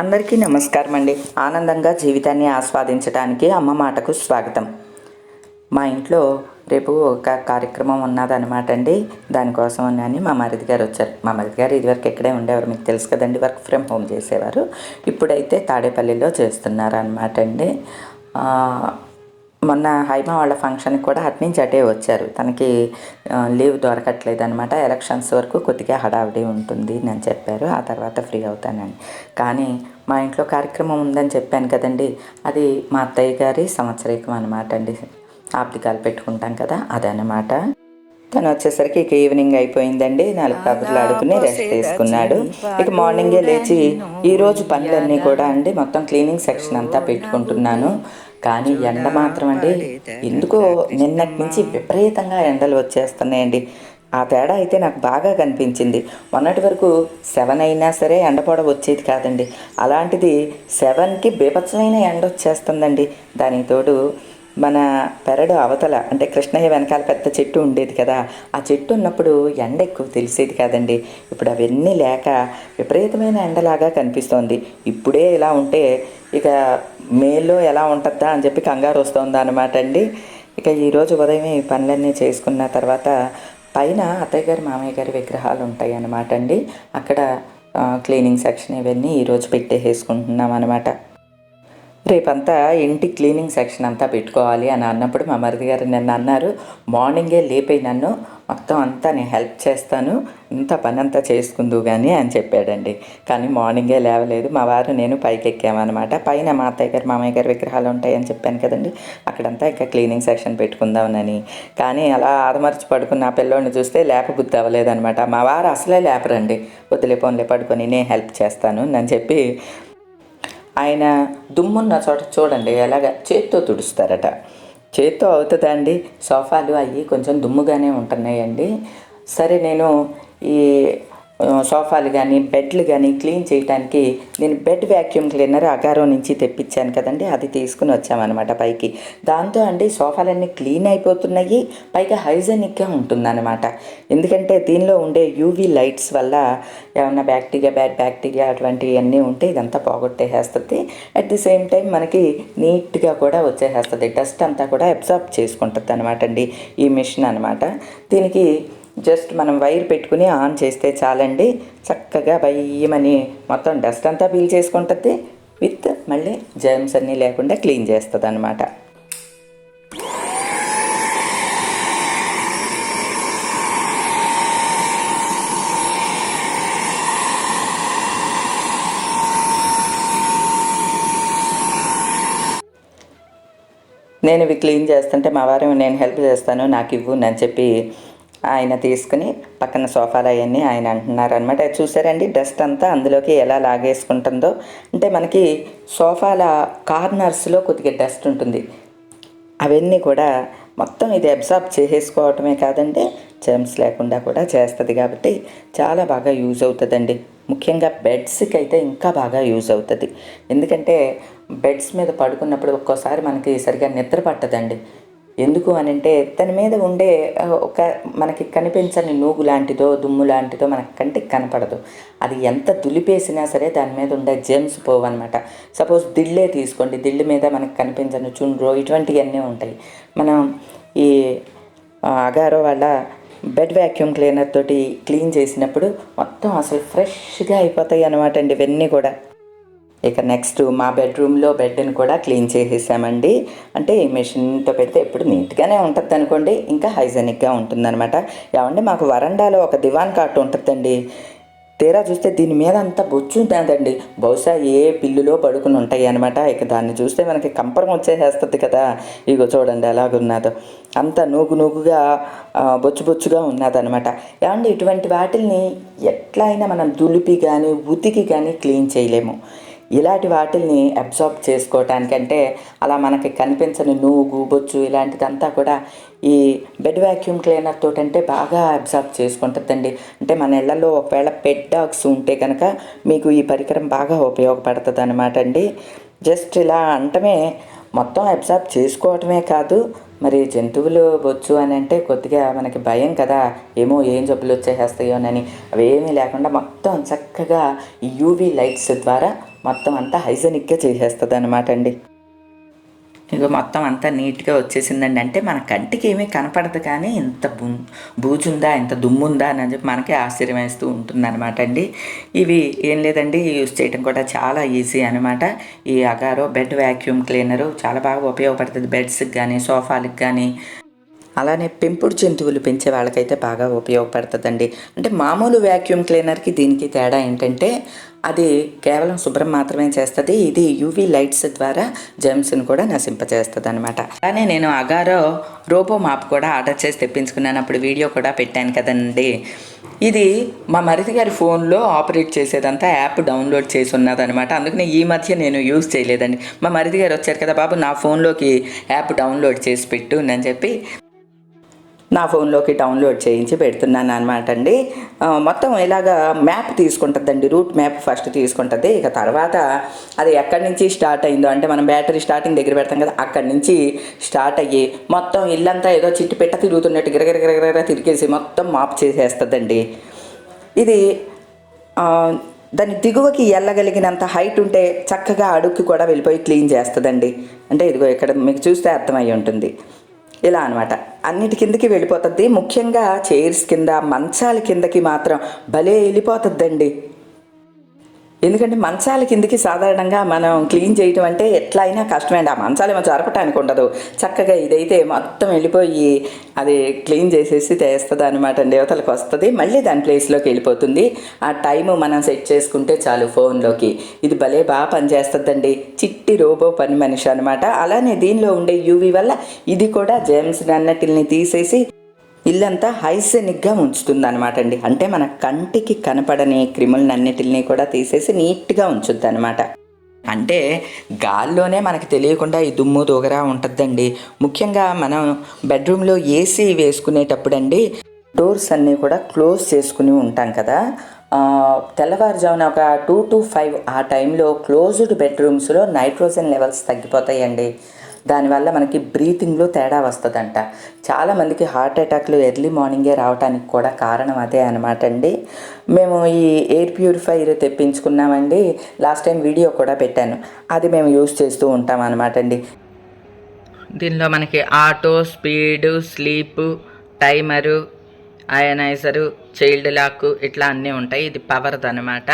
అందరికీ నమస్కారం అండి ఆనందంగా జీవితాన్ని ఆస్వాదించడానికి అమ్మ మాటకు స్వాగతం. మా ఇంట్లో రేపు ఒక కార్యక్రమం ఉన్నదనమాట అండి దానికోసం అని మా మరిది గారు వచ్చారు. మా మరిది గారు ఇదివరకు ఎక్కడే ఉండేవారు. మీకు తెలుసు కదండి వర్క్ ఫ్రమ్ హోమ్ చేసేవారు. ఇప్పుడైతే తాడేపల్లిలో చేస్తున్నారు అనమాట అండి మొన్న హైమా వాళ్ళ ఫంక్షన్కి కూడా అటు నుంచి అటే వచ్చారు. తనకి లీవ్ దొరకట్లేదు అనమాట ఎలక్షన్స్ వరకు కొద్దిగా హడావిడి ఉంటుంది అని చెప్పారు. ఆ తర్వాత ఫ్రీ అవుతానని. కానీ మా ఇంట్లో కార్యక్రమం ఉందని చెప్పాను కదండి. అది మా అత్తయ్య గారి సంవత్సరికం అనమాట అండి. ఆబ్దికాలు పెట్టుకుంటాం కదా అదనమాట తను వచ్చేసరికి ఇక ఈవినింగ్ అయిపోయిందండి. నాలుగు కబుర్లు ఆడుకుని రెస్ట్ తీసుకున్నాడు ఇక మార్నింగే లేచి ఈ రోజు పనులన్నీ కూడా అండి. మొత్తం క్లీనింగ్ సెక్షన్ అంతా పెట్టుకుంటున్నాను. కానీ ఎండ మాత్రం అండి ఎందుకో నిన్నటి నుంచి విపరీతంగా ఎండలు వచ్చేస్తున్నాయండి. ఆ తేడా అయితే నాకు బాగా కనిపించింది. మొన్నటి వరకు సెవెన్ అయినా సరే ఎండపొడ వచ్చేది కాదండి. అలాంటిది సెవెన్కి బీభత్సమైన ఎండ వచ్చేస్తుందండి. దానికి తోడు మన పెరడు అవతల అంటే కృష్ణయ్య వెనకాల పెద్ద చెట్టు ఉండేది కదా ఆ చెట్టు ఉన్నప్పుడు ఎండ ఎక్కువ తెలిసేది కాదండి. ఇప్పుడు అవన్నీ లేక విపరీతమైన ఎండలాగా కనిపిస్తోంది. ఇప్పుడే ఇలా ఉంటే ఇక మేలో ఎలా ఉంటుందా అని చెప్పి కంగారు వస్తుంది అనమాట అండి. ఇక ఈరోజు ఉదయం ఈ పనులన్నీ చేసుకున్న తర్వాత పైన అత్తయ్య గారి మామయ్య గారి విగ్రహాలు ఉంటాయి అన్నమాట అండి. అక్కడ క్లీనింగ్ సెక్షన్ ఇవన్నీ ఈరోజు పెట్టేసుకుంటున్నాం అనమాట రేపంతా ఇంటి క్లీనింగ్ సెక్షన్ అంతా పెట్టుకోవాలి అని అన్నప్పుడు మా మరిది గారు నిన్న అన్నారు మార్నింగే లేపై నన్ను మొత్తం అంతా నేను హెల్ప్ చేస్తాను ఇంత పని అంతా చేసుకుందు కానీ అని చెప్పాడండి. కానీ మార్నింగే లేవలేదు మా వారు నేను పైకి ఎక్కామన్నమాట పైన మా అత్తయ్య గారు మామయ్య గారి విగ్రహాలు ఉంటాయని చెప్పాను కదండి అక్కడంతా ఇంకా క్లీనింగ్ సెక్షన్ పెట్టుకుందామని కానీ అలా ఆదమర్చి పడుకున్న ఆ పిల్లోడిని చూస్తే లేప బుద్ధి అవ్వలేదనమాట మా వారు అసలే లేపరండి. వదిలే పనులే పడుకొని నేను హెల్ప్ చేస్తాను అని చెప్పి ఆయన దుమ్మున్న చోట చూడండి ఎలాగ చేత్తో తుడుస్తారట. చేత్తో అవుతుందా అండి? సోఫాలు అవి కొంచెం దుమ్ముగానే ఉంటున్నాయండి. సరే నేను ఈ సోఫాలు కానీ బెడ్లు కానీ క్లీన్ చేయడానికి నేను బెడ్ వ్యాక్యూమ్ క్లీనర్ అగారో నుంచి తెప్పించాను కదండి అది తీసుకుని వచ్చామన్నమాట పైకి. దాంతో అండి సోఫాలన్నీ క్లీన్ అయిపోతున్నాయి పైగా హైజెనిక్గా ఉంటుందన్నమాట. ఎందుకంటే దీనిలో ఉండే యూవీ లైట్స్ వల్ల ఏమన్నా బ్యాక్టీరియా బ్యాడ్ బ్యాక్టీరియా అటువంటివి అన్నీ ఉంటే ఇదంతా పోగొట్టేసేస్తుంది. అట్ ది సేమ్ టైం మనకి నీట్గా కూడా వచ్చేసేస్తుంది డస్ట్ అంతా కూడా అబ్జార్బ్ చేసుకుంటుంది అనమాట అండి ఈ మిషన్ అనమాట దీనికి జస్ట్ మనం వైర్ పెట్టుకుని ఆన్ చేస్తే చాలండి. చక్కగా భయమని మొత్తం డస్ట్ అంతా పీల్ చేసుకుంటుంది. విత్ మళ్ళీ జర్మ్స్ అన్నీ లేకుండా క్లీన్ చేస్తుంది అనమాట నేను ఇవి క్లీన్ చేస్తుంటే మా వారు నేను హెల్ప్ చేస్తాను నాకు ఇవ్వు అని చెప్పి ఆయన తీసుకుని పక్కన సోఫాలు అవన్నీ ఆయన అంటున్నారనమాట చూసారండి డస్ట్ అంతా అందులోకి ఎలా లాగేసుకుంటుందో. అంటే మనకి సోఫాల కార్నర్స్లో కొద్దిగా డస్ట్ ఉంటుంది. అవన్నీ కూడా మొత్తం ఇది అబ్జార్బ్ చేసేసుకోవటమే కాదండి చెమ్స్ లేకుండా కూడా చేస్తుంది కాబట్టి చాలా బాగా యూజ్ అవుతుందండి. ముఖ్యంగా బెడ్స్కి అయితే ఇంకా బాగా యూజ్ అవుతుంది. ఎందుకంటే బెడ్స్ మీద పడుకున్నప్పుడు ఒక్కోసారి మనకి సరిగా నిద్ర పట్టదండి. ఎందుకు అని అంటే దాని మీద ఉండే ఒక మనకి కనిపించని నూగు లాంటిదో దుమ్ము లాంటిదో మనకి కంటికి కనపడదు. అది ఎంత దులిపేసినా సరే దాని మీద ఉండే జెమ్స్ పోవన్నమాట. సపోజ్ దిళ్ళే తీసుకోండి దిళ్ళ మీద మనకి కనిపించని చుండ్రో ఇటువంటివన్నీ ఉంటాయి. మనం ఈ అగారో వాళ్ళ బెడ్ వ్యాక్యూమ్ క్లీనర్ తోటి క్లీన్ చేసినప్పుడు మొత్తం అసలు ఫ్రెష్గా అయిపోతాయి అనమాట అండి ఇవన్నీ కూడా. ఇక నెక్స్ట్ మా బెడ్రూమ్లో బెడ్ని కూడా క్లీన్ చేసేసామండి. అంటే ఈ మిషన్తో పెడితే ఎప్పుడు నీట్గానే ఉంటుంది అనుకోండి ఇంకా హైజెనిక్గా ఉంటుందన్నమాట. ఏమంటే మాకు వరండాలో ఒక దివాన్ కాట్ ఉంటుందండి. తీరా చూస్తే దీని మీద అంతా బొచ్చు ఉంటుందండి. బహుశా ఏ పిల్లులో పడుకుని ఉంటాయి అనమాట ఇక దాన్ని చూస్తే మనకి కంపరం వచ్చేసేస్తుంది కదా. ఇగో చూడండి ఎలాగున్నదో. అంత నూగు నూగుగా బొచ్చు బొచ్చుగా ఉన్నదనమాట ఏమంటే ఇటువంటి వాటిల్ని ఎట్లా అయినా మనం దులిపి కానీ ఉతికి కానీ క్లీన్ చేయలేము. ఇలాంటి వాటిల్ని అబ్జార్బ్ చేసుకోవటానికంటే అలా మనకి కనిపించని నూగు బొచ్చు ఇలాంటిదంతా కూడా ఈ బెడ్ వ్యాక్యూమ్ క్లీనర్ తోటంటే బాగా అబ్జార్బ్ చేసుకుంటుందండి. అంటే మన ఇళ్ళలో ఒకవేళ పెట్ డాగ్స్ ఉంటే కనుక మీకు ఈ పరికరం బాగా ఉపయోగపడుతుంది అనమాట అండి. జస్ట్ ఇలా అంటమే మొత్తం అబ్జార్బ్ చేసుకోవటమే కాదు మరి జంతువులు బొచ్చు అని అంటే కొద్దిగా మనకి భయం కదా. ఏమో ఏం జబ్బులు వచ్చేసేస్తాయోనని అవేమీ లేకుండా మొత్తం చక్కగా ఈ యూవీ లైట్స్ ద్వారా మొత్తం అంతా హైజెనిక్గా చేసేస్తుంది అనమాట అండి. ఇక మొత్తం అంతా నీట్గా వచ్చేసిందండి. అంటే మన కంటికి ఏమీ కనపడదు కానీ ఇంత బు బూజుందా ఇంత దుమ్ముందా అని చెప్పి మనకే ఆశ్చర్యం వేస్తూ ఉంటుంది అనమాట అండి. ఇవి ఏం లేదండి యూస్ చేయడం కూడా చాలా ఈజీ అనమాట ఈ అగారో బెడ్ వ్యాక్యూమ్ క్లీనరు చాలా బాగా ఉపయోగపడుతుంది. బెడ్స్కి కానీ సోఫాలకు కానీ అలానే పెంపుడు జంతువులు పెంచే వాళ్ళకైతే బాగా ఉపయోగపడుతుందండి. అంటే మామూలు వ్యాక్యూమ్ క్లీనర్కి దీనికి తేడా ఏంటంటే అది కేవలం శుభ్రం మాత్రమే చేస్తుంది. ఇది యూవీ లైట్స్ ద్వారా జెమ్స్ని కూడా నశింపజేస్తుంది అనమాట అలానే నేను అగారో రోబో మాప్ కూడా ఆర్డర్ చేసి తెప్పించుకున్నాను. అప్పుడు వీడియో కూడా పెట్టాను కదండి. ఇది మా మరిది గారి ఫోన్లో ఆపరేట్ చేసేదంతా యాప్ డౌన్లోడ్ చేసి ఉన్నదనమాట అందుకనే ఈ మధ్య నేను యూజ్ చేయలేదండి. మా మరిది గారు వచ్చారు కదా బాబు నా ఫోన్లోకి యాప్ డౌన్లోడ్ చేసి పెట్టు అని చెప్పి నా ఫోన్లోకి డౌన్లోడ్ చేయించి పెడుతున్నాను అనమాట అండి మొత్తం ఇలాగా మ్యాప్ తీసుకుంటుందండి రూట్ మ్యాప్ ఫస్ట్ తీసుకుంటుంది. ఇక తర్వాత అది ఎక్కడి నుంచి స్టార్ట్ అయిందో అంటే మనం బ్యాటరీ స్టార్టింగ్ దగ్గర పెడతాం కదా అక్కడి నుంచి స్టార్ట్ అయ్యి మొత్తం ఇల్లంతా ఏదో చిట్టి పెట్ట తిరుగుతున్నట్టు గిరగిరగిరగిర తిరిగేసి మొత్తం మాప్ చేసేస్తుందండి. ఇది దాని దిగువకి వెళ్ళగలిగినంత హైట్ ఉంటే చక్కగా అడుక్కి కూడా వెళ్ళిపోయి క్లీన్ చేస్తుందండి. అంటే ఇదిగో ఇక్కడ మీకు చూస్తే అర్థమై ఉంటుంది. ఇలా అనమాట అన్నిటి కిందకి వెళ్ళిపోతుంది. ముఖ్యంగా చైర్స్ కింద మంచాల కిందకి మాత్రం భలే వెళ్ళిపోతుందండి. ఎందుకంటే మంచాల కిందకి సాధారణంగా మనం క్లీన్ చేయటం అంటే ఎట్లా అయినా కష్టమే అండి. ఆ ఏమో జరపటానికి ఉండదు. చక్కగా ఇదైతే మొత్తం వెళ్ళిపోయి అది క్లీన్ చేసేసి తెస్తుంది అనమాట అండి. యువతలకు వస్తుంది. మళ్ళీ దాని ప్లేస్లోకి వెళ్ళిపోతుంది. ఆ టైము మనం సెట్ చేసుకుంటే చాలు ఫోన్లోకి. ఇది భలే బాగా పనిచేస్తుందండి చిట్టి రోబో పని మనిషి అనమాట అలానే దీనిలో ఉండే యూవీ వల్ల ఇది కూడా జేమ్స్ అన్నటిని తీసేసి ఇల్లంతా హైజెనిక్గా ఉంచుతుంది అనమాట అండి అంటే మన కంటికి కనపడని క్రిములన్నిటిని కూడా తీసేసి నీట్గా ఉంచుద్ది అనమాట అంటే గాల్లోనే మనకి తెలియకుండా ఈ దుమ్ము దూగరా ఉంటుందండి ముఖ్యంగా మనం బెడ్రూమ్లో ఏసీ వేసుకునేటప్పుడండి డోర్స్ అన్నీ కూడా క్లోజ్ చేసుకుని ఉంటాం కదా. తెల్లవారుజామున ఒక టూ టు ఫైవ్ ఆ టైంలో క్లోజ్డ్ బెడ్రూమ్స్లో నైట్రోజన్ లెవెల్స్ తగ్గిపోతాయండి. దానివల్ల మనకి బ్రీతింగ్లో తేడా వస్తుందంట. చాలామందికి హార్ట్ అటాక్లు ఎర్లీ మార్నింగే రావడానికి కూడా కారణం అదే అనమాట అండి. మేము ఈ ఎయిర్ ప్యూరిఫైర్ తెప్పించుకున్నామండి. లాస్ట్ టైం వీడియో కూడా పెట్టాను. అది మేము యూస్ చేస్తూ ఉంటాం అనమాట అండి. దీనిలో మనకి auto speed sleep timer ionizer child lock ఇట్లా అన్నీ ఉంటాయి. ఇది పవర్ది అనమాట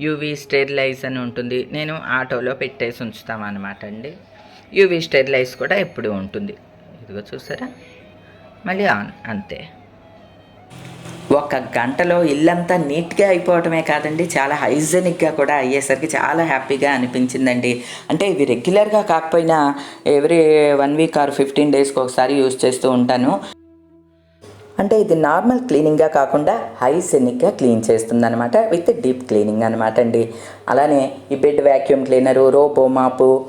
యూవీ స్టెరిలైజ్ అని ఉంటుంది. నేను ఆటోలో పెట్టేసి ఉంచుతాం అనమాట అండి. యూవీ స్టెరిలైజ్ కూడా ఎప్పుడు ఉంటుంది. ఇదిగో చూసారా? మళ్ళీ ఆన్ అంతే. ఒక గంటలో ఇల్లంతా నీట్గా అయిపోవటమే కాదండి చాలా హైజెనిక్గా కూడా అయ్యేసరికి చాలా హ్యాపీగా అనిపించిందండి. అంటే ఇవి రెగ్యులర్గా కాకపోయినా every one week or fifteen డేస్కి ఒకసారి యూజ్ చేస్తూ ఉంటాను. అంటే ఇది నార్మల్ క్లీనింగ్గా కాకుండా హైజెనిక్గా క్లీన్ చేస్తుంది అనమాట విత్ డీప్ క్లీనింగ్ అనమాట అండి. అలానే ఈ bed vacuum cleaner robo mop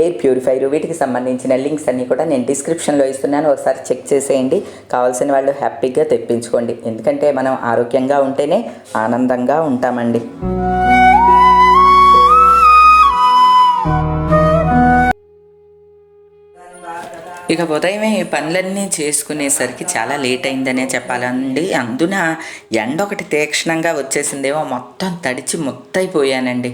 air purifier వీటికి సంబంధించిన లింక్స్ అన్నీ కూడా నేను డిస్క్రిప్షన్లో ఇస్తున్నాను. ఒకసారి చెక్ చేసేయండి. కావాల్సిన వాళ్ళు హ్యాపీగా తెప్పించుకోండి. ఎందుకంటే మనం ఆరోగ్యంగా ఉంటేనే ఆనందంగా ఉంటామండి. ఇక ఉదయమే పనులన్నీ చేసుకునేసరికి చాలా లేట్ అయిందనే చెప్పాలండి. అందున ఎండ ఒకటి తీక్షణంగా వచ్చేసిందేమో మొత్తం తడిచి ముత్తైపోయానండి.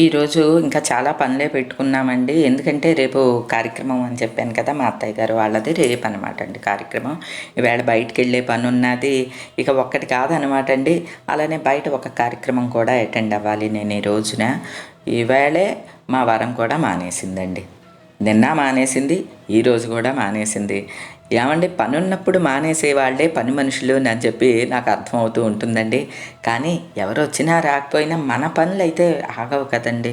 ఈరోజు ఇంకా చాలా పనులే పెట్టుకున్నామండి. ఎందుకంటే రేపు కార్యక్రమం అని చెప్పాను కదా మా అత్తయ్య గారు వాళ్ళది రేపు అనమాట అండి కార్యక్రమం. ఈవేళ బయటికి వెళ్ళే పని ఉన్నది ఇక ఒక్కటి కాదనమాట అండి. అలానే బయట ఒక కార్యక్రమం కూడా అటెండ్ అవ్వాలి నేను ఈ రోజున. ఈవేళే మా వరం కూడా మానేసిందండి. నిన్న మానేసింది ఈరోజు కూడా మానేసింది. ఏమండి పని ఉన్నప్పుడు మానేసే వాళ్ళే పని మనుషులు అని చెప్పి నాకు అర్థమవుతూ ఉంటుందండి. కానీ ఎవరు వచ్చినా రాకపోయినా మన పనులు అయితే ఆగవు కదండి.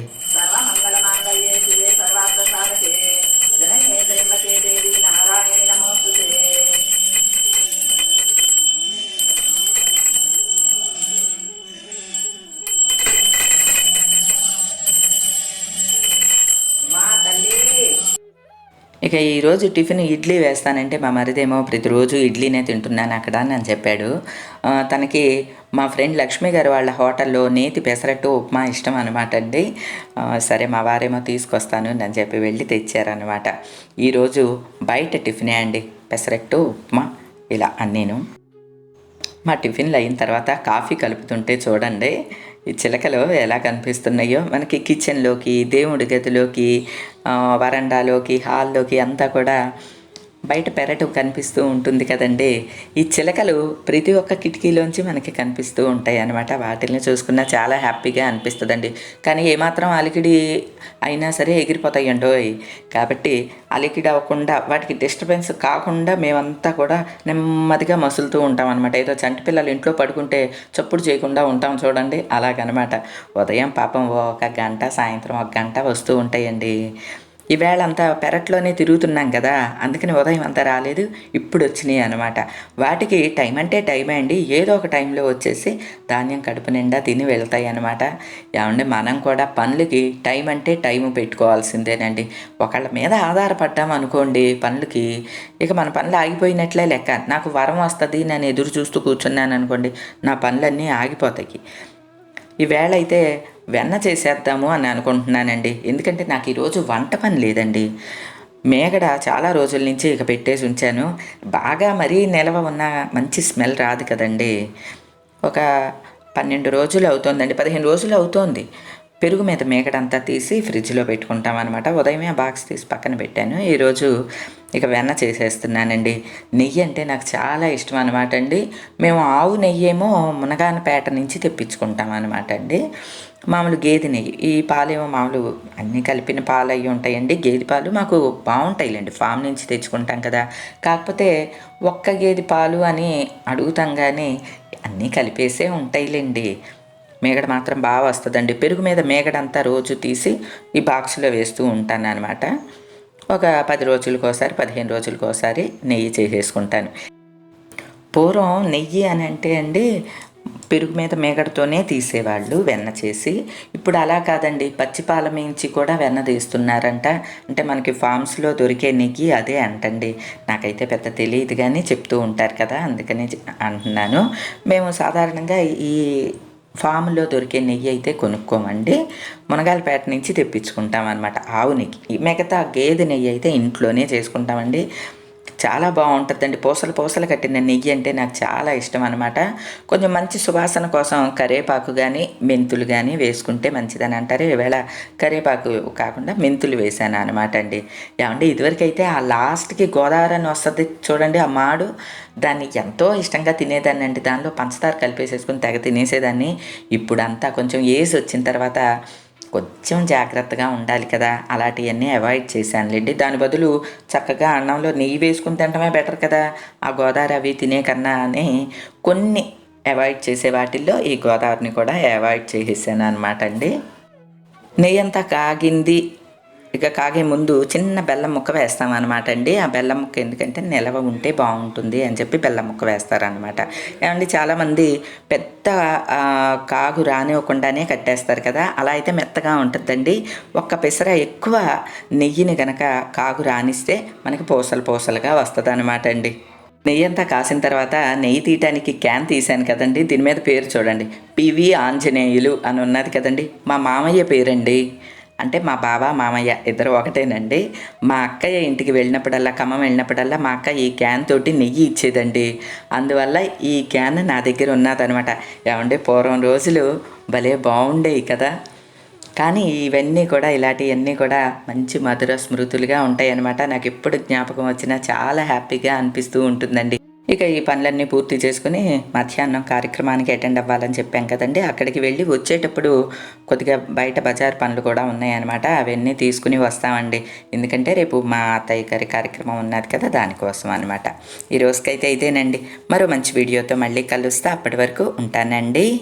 ఇక ఈరోజు టిఫిన్ ఇడ్లీ వేస్తానంటే మా మరిదేమో ప్రతిరోజు ఇడ్లీనే తింటున్నాను అక్కడ అని చెప్పాడు. తనకి మా ఫ్రెండ్ లక్ష్మి గారు వాళ్ళ హోటల్లో నేతి పెసరట్టు ఉప్మా ఇష్టం అనమాట అండి. సరే మా వారేమో తీసుకొస్తాను అని చెప్పి వెళ్ళి తెచ్చారనమాట ఈరోజు బయట టిఫినే అండి పెసరట్టు ఉప్మా ఇలా అన్నీను. మా టిఫిన్లు అయిన తర్వాత కాఫీ కలుపుతుంటే చూడండి ఈ చిలకలు ఎలా కనిపిస్తున్నాయో మనకి కిచెన్లోకి దేవుడి గదిలోకి వరండాలోకి హాల్లోకి అంతా కూడా బయట పెరటం కనిపిస్తూ ఉంటుంది కదండి. ఈ చిలకలు ప్రతి ఒక్క కిటికీలోంచి మనకి కనిపిస్తూ ఉంటాయి అన్నమాట వాటిని చూసుకున్నా చాలా హ్యాపీగా అనిపిస్తుందండి. కానీ ఏమాత్రం అలికిడి అయినా సరే ఎగిరిపోతాయి అండోయ్. కాబట్టి అలికిడి అవ్వకుండా వాటికి డిస్టర్బెన్స్ కాకుండా మేమంతా కూడా నెమ్మదిగా మసులుతూ ఉంటాం అనమాట ఏదో చంటి పిల్లలు ఇంట్లో పడుకుంటే చప్పుడు చేయకుండా ఉంటాం చూడండి. అలాగనమాట. ఉదయం పాపం ఒక గంట సాయంత్రం ఒక గంట వస్తూ ఉంటాయండి. ఈవేళ అంతా పెరట్లోనే తిరుగుతున్నాం కదా అందుకని ఉదయం అంతా రాలేదు ఇప్పుడు వచ్చినాయి అనమాట వాటికి టైం అంటే టైమే అండి ఏదో ఒక టైంలో వచ్చేసి ధాన్యం కడుపు నిండా తిని వెళ్తాయి అనమాట ఏమంటే మనం కూడా పనులకి టైం అంటే టైం పెట్టుకోవాల్సిందేనండి. ఒకళ్ళ మీద ఆధారపడ్డాం అనుకోండి పనులకి ఇక మన పనులు ఆగిపోయినట్లే లెక్క. నాకు వరం వస్తుంది నేను ఎదురు చూస్తూ కూర్చున్నాను అనుకోండి నా పనులన్నీ ఆగిపోతాయి. ఈవేళ అయితే వెన్న చేసేద్దాము అని అనుకుంటున్నానండి. ఎందుకంటే నాకు ఈరోజు వంట పని లేదండి. మేగడ చాలా రోజుల నుంచి ఇక పెట్టేసి ఉంచాను. బాగా మరీ నిలవ ఉన్న మంచి స్మెల్ రాదు కదండి. ఒక పన్నెండు రోజులు అవుతోందండి. పదిహేను రోజులు అవుతోంది. పెరుగు మీద మేకడంతా తీసి ఫ్రిడ్జ్లో పెట్టుకుంటాం అనమాట ఉదయమే ఆ బాక్స్ తీసి పక్కన పెట్టాను. ఈరోజు ఇక వెన్న చేసేస్తున్నానండి. నెయ్యి అంటే నాకు చాలా ఇష్టం అనమాట అండి. మేము ఆవు నెయ్యి ఏమో మునగానపేట నుంచి తెప్పించుకుంటాం అనమాట అండి. మామూలు గేదె నెయ్యి. ఈ పాలేమో మామూలు అన్నీ కలిపిన పాలు అవి ఉంటాయండి. గేదె పాలు మాకు బాగుంటాయిలేండి. ఫామ్ నుంచి తెచ్చుకుంటాం కదా. కాకపోతే ఒక్క గేదె పాలు అని అడుగుతాం కానీ అన్నీ కలిపేసే ఉంటాయిలేండి. మేగడ మాత్రం బాగా వస్తుందండి. పెరుగు మీద మేగడంతా రోజు తీసి ఈ బాక్స్లో వేస్తూ ఉంటాను అనమాట ఒక పది రోజులకోసారి పదిహేను రోజులకోసారి నెయ్యి చేసేసుకుంటాను. పూర్వం నెయ్యి అని అంటే అండి పెరుగు మీద మేగడతోనే తీసేవాళ్ళు వెన్న చేసి. ఇప్పుడు అలా కాదండి. పచ్చిపాల మించి కూడా వెన్న తీస్తున్నారంట. అంటే మనకి ఫామ్స్లో దొరికే నెయ్యి అదే అంటండి. నాకైతే పెద్ద తెలియదు కానీ చెప్తూ ఉంటారు కదా అందుకని అంటున్నాను. మేము సాధారణంగా ఈ ఫామ్లో దొరికే నెయ్యి అయితే కొనుక్కోమండి. మునగాలపేట నుంచి తెప్పించుకుంటాం అనమాట ఆవు నెయ్యి మిగతా గేదె నెయ్యి అయితే ఇంట్లోనే చేసుకుంటామండి. చాలా బాగుంటుందండి. పూసలు పూసలు కట్టిన నెయ్యి అంటే నాకు చాలా ఇష్టం అనమాట కొంచెం మంచి సువాసన కోసం కరేపాకు కానీ మెంతులు కానీ వేసుకుంటే మంచిదని అంటారు. ఈవేళ కరేపాకు కాకుండా మెంతులు వేసాను అనమాట అండి. ఏమంటే ఇదివరకైతే ఆ లాస్ట్కి గోదావరి అని వస్తుంది చూడండి ఆ మాడు. దాన్ని ఎంతో ఇష్టంగా తినేదాన్ని అండి. దానిలో పంచదార కలిపేసేసుకుని తెగ తినేసేదాన్ని. ఇప్పుడంతా కొంచెం ఏజ్ వచ్చిన తర్వాత కొంచెం జాగ్రత్తగా ఉండాలి కదా. అలాంటివన్నీ అవాయిడ్ చేశానులేండి దాని బదులు చక్కగా అన్నంలో నెయ్యి వేసుకుని తినడమే బెటర్ కదా. ఆ గోదావరి అవి తినే కన్నా అని కొన్ని అవాయిడ్ చేసే వాటిల్లో ఈ గోదావరిని కూడా అవాయిడ్ చేసేసాను అనమాట అండి. నెయ్యి అంతా కాగింది. ఇక కాగే ముందు చిన్న బెల్లం ముక్క వేస్తాం అనమాట అండి. ఆ బెల్లం ముక్క ఎందుకంటే నిలవ ఉంటే బాగుంటుంది అని చెప్పి బెల్లం ముక్క వేస్తారనమాట ఏమండి చాలామంది పెద్ద కాగు రానివ్వకుండానే కట్టేస్తారు కదా అలా అయితే మెత్తగా ఉంటుందండి. ఒక్క పెసర ఎక్కువ నెయ్యిని గనక కాగు రానిస్తే మనకి పూసలు పూసలుగా వస్తుంది అనమాట అండి. నెయ్యి అంతా కాసిన తర్వాత నెయ్యి తీయటానికి క్యాన్ తీశాను కదండి. దీని మీద పేరు చూడండి. పివి ఆంజనేయులు అని ఉన్నది కదండి. మా మామయ్య పేరండి. అంటే మా బావ మామయ్య ఇద్దరు ఒకటేనండి. మా అక్కయ్య ఇంటికి వెళ్ళినప్పుడల్లా ఖమ్మం వెళ్ళినప్పుడల్లా మా అక్క ఈ క్యాన్ తోటి నెయ్యి ఇచ్చేదండి. అందువల్ల ఈ క్యాన్ నా దగ్గర ఉన్నదనమాట. ఏమంటే పూర్వం రోజులు భలే బాగుండేవి కదా. కానీ ఇవన్నీ కూడా ఇలాంటివన్నీ కూడా మంచి మధుర స్మృతులుగా ఉంటాయి అన్నమాట నాకు ఎప్పుడు జ్ఞాపకం వచ్చినా చాలా హ్యాపీగా అనిపిస్తూ ఉంటుందండి. ఇక ఈ పనులన్నీ పూర్తి చేసుకుని మధ్యాహ్నం కార్యక్రమానికి అటెండ్ అవ్వాలని చెప్పాం కదండి. అక్కడికి వెళ్ళి వచ్చేటప్పుడు కొద్దిగా బయట బజార్ పనులు కూడా ఉన్నాయన్నమాట. అవన్నీ తీసుకుని వస్తామండి. ఎందుకంటే రేపు మా అత్తయ్య గారి కార్యక్రమం ఉన్నది కదా దానికోసం అనమాట ఈ రోజుకైతే ఇదేనండి. మరో మంచి వీడియోతో మళ్ళీ కలుస్తా. అప్పటి వరకు ఉంటానండి.